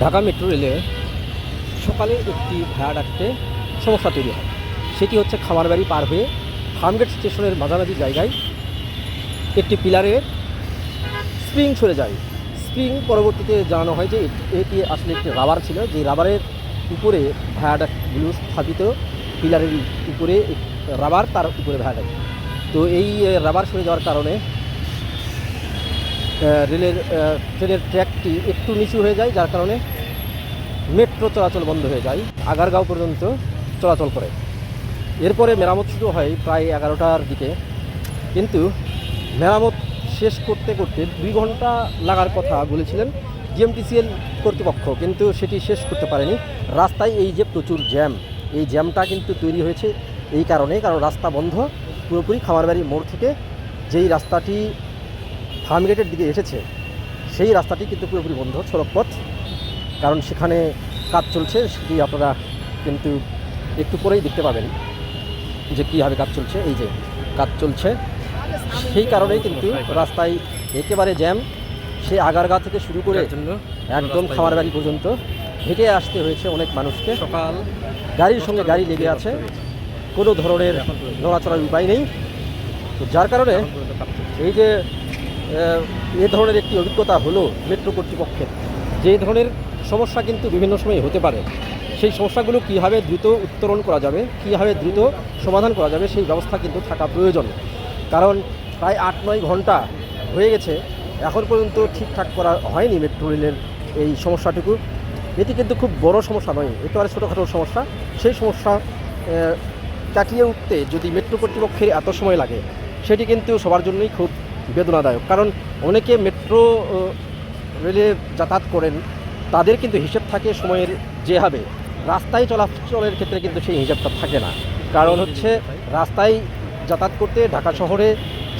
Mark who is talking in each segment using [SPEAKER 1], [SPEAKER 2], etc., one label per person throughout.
[SPEAKER 1] Dhaka metro রেলে সকালে একটি ভায়াডাক্টে সমস্যা তৈরি হয়। সেটি হচ্ছে খামারবাড়ি পার হয়ে ফার্মগেট স্টেশনের মাঝামাঝি জায়গায় একটি পিলারের স্প্রিং সরে যায়। স্প্রিং পরবর্তীতে জানানো হয় যে এটি- আসলে একটি রাবার ছিল। যে রাবারের উপরে ভায়াডাক্টগুলো স্থাপিত পিলারের উপরে রাবার তার উপরে ভায়াডাক্ট তো এই রাবার সরে যাওয়ার কারণে রেলের ট্রেনের ট্র্যাকটি একটু নিচু হয়ে যায়, যার কারণে মেট্রো চলাচল বন্ধ হয়ে যায়, আগারগাঁও পর্যন্ত চলাচল করে। এরপরে মেরামত শুরু হয় প্রায় এগারোটার দিকে। কিন্তু মেরামত শেষ করতে করতে দুই ঘণ্টা লাগার কথা বলেছিলেন জিএমটিসিএল কর্তৃপক্ষ, কিন্তু সেটি শেষ করতে পারেনি। রাস্তায় এই যে প্রচুর জ্যাম, এই জ্যামটা কিন্তু তৈরি হয়েছে এই কারণে, কারণ রাস্তা বন্ধ। পুরোপুরি খামারবাড়ি মোড় থেকে যেই রাস্তাটি ফার্মগেটের দিকে এসেছে সেই রাস্তাটি কিন্তু পুরোপুরি বন্ধ সড়কপথ। কারণ সেখানে কাজ চলছে সেটি আপনারা কিন্তু একটু পরেই দেখতে পাবেন যে কীভাবে কাজ চলছে। এই যে কাজ চলছে সেই কারণেই কিন্তু রাস্তায় একেবারে জ্যাম। সেই আগারগা থেকে শুরু করে একদম খামার বাড়ি পর্যন্ত হেঁটে আসতে হয়েছে অনেক মানুষকে।
[SPEAKER 2] সকাল
[SPEAKER 1] গাড়ির সঙ্গে গাড়ি লেগে আছে। কোনো ধরনের নড়াচড়ার উপায় নেই। তো যার কারণে এই যে এ ধরনের একটি অভিজ্ঞতা হলো মেট্রো কর্তৃপক্ষের। যে ধরনের সমস্যা কিন্তু বিভিন্ন সময় হতে পারে, সেই সমস্যাগুলো কীভাবে দ্রুত উত্তরণ করা যাবে, কীভাবে দ্রুত সমাধান করা যাবে, সেই ব্যবস্থা কিন্তু থাকা প্রয়োজন। কারণ প্রায় আট নয় ঘণ্টা হয়ে গেছে, এখন পর্যন্ত ঠিকঠাক করা হয়নি মেট্রো রেলের এই সমস্যাটুকু। এটি কিন্তু খুব বড় সমস্যা নয়, একেবারে ছোটোখাটো সমস্যা। সেই সমস্যা কাটিয়ে উঠতে যদি মেট্রো কর্তৃপক্ষের এত সময় লাগে, সেটি কিন্তু সবার জন্যই খুব বেদনাদায়ক। কারণ অনেকে মেট্রো রেলে যাতায়াত করেন, তাদের কিন্তু হিসেব থাকে সময়ের যেভাবে রাস্তায় চলাচলের ক্ষেত্রে কিন্তু সেই হিসাবটা থাকে না। কারণ হচ্ছে রাস্তায় যাতায়াত করতে ঢাকা শহরে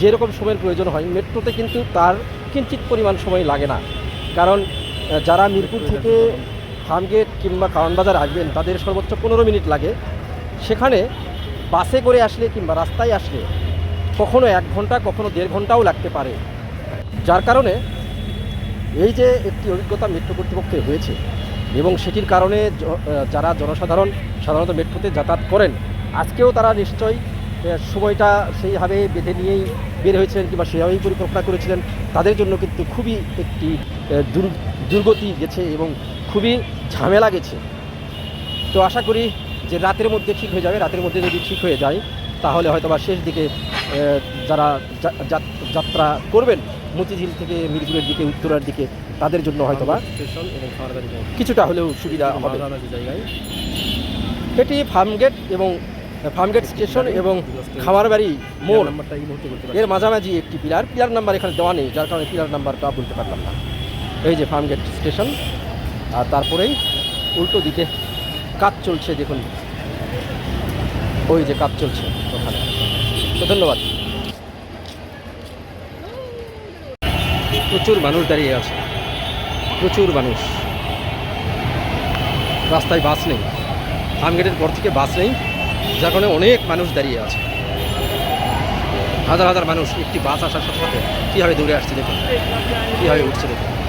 [SPEAKER 1] যেরকম সময়ের প্রয়োজন হয়, মেট্রোতে কিন্তু তার কিঞ্চিত পরিমাণ সময় লাগে না। কারণ যারা মিরপুর থেকে ফার্মগেট কিংবা কারণবাজার আসবেন, তাদের সর্বোচ্চ পনেরো মিনিট লাগে। সেখানে বাসে করে আসলে কিংবা রাস্তায় আসলে কখনো এক ঘণ্টা, কখনো দেড় ঘন্টাও লাগতে পারে। যার কারণে এই যে একটি অভিজ্ঞতা মেট্রো কর্তৃপক্ষের হয়েছে এবং সেটির কারণে যারা জনসাধারণ সাধারণত মেট্রোতে যাতায়াত করেন, আজকেও তারা নিশ্চয়ই সময়টা সেইভাবে বেঁধে নিয়েই বের হয়েছিলেন কিংবা সেভাবেই পরিকল্পনা করেছিলেন, তাদের জন্য কিন্তু খুবই একটি দুর্গতি গেছে এবং খুবই ঝামেলা গেছে। তো আশা করি যে রাতের মধ্যে ঠিক হয়ে যাবে, রাতের মধ্যে যদি ঠিক হয়ে যায়, তাহলে হয়তো বা শেষ দিকে যারা যাত্রা করবেন মতিঝিল থেকে মিরপুরের দিকে উত্তরার দিকে তাদের জন্য হয়তো বা
[SPEAKER 2] স্টেশন এবং
[SPEAKER 1] কিছুটা হলেও সুবিধা হবে।
[SPEAKER 2] জায়গায়।
[SPEAKER 1] এটি ফার্মগেট এবং ফার্মগেট স্টেশন এবং খামারবাড়ি মোড়। এর মাঝামাঝি একটি পিলার। পিলার নাম্বার এখানে দেওয়া নেই যার কারণে পিলার নাম্বারটা বলতে পারলাম না। এই যে ফার্মগেট স্টেশন আর তারপরেই উল্টো দিকে কাজ চলছে দেখুন। ওই যে কাজ চলছে ওখানে। তো ধন্যবাদ। প্রচুর মানুষ দাঁড়িয়ে আছে। প্রচুর মানুষ। রাস্তায় বাস নেই। ফার্মগেটের পর থেকে বাস নেই, যার কারণে অনেক মানুষ দাঁড়িয়ে আছে। হাজার হাজার মানুষ একটি বাস আসার সাথে সাথে কীভাবে দৌড়ে আসছে দেখুন। কীভাবে উঠছে দেখুন।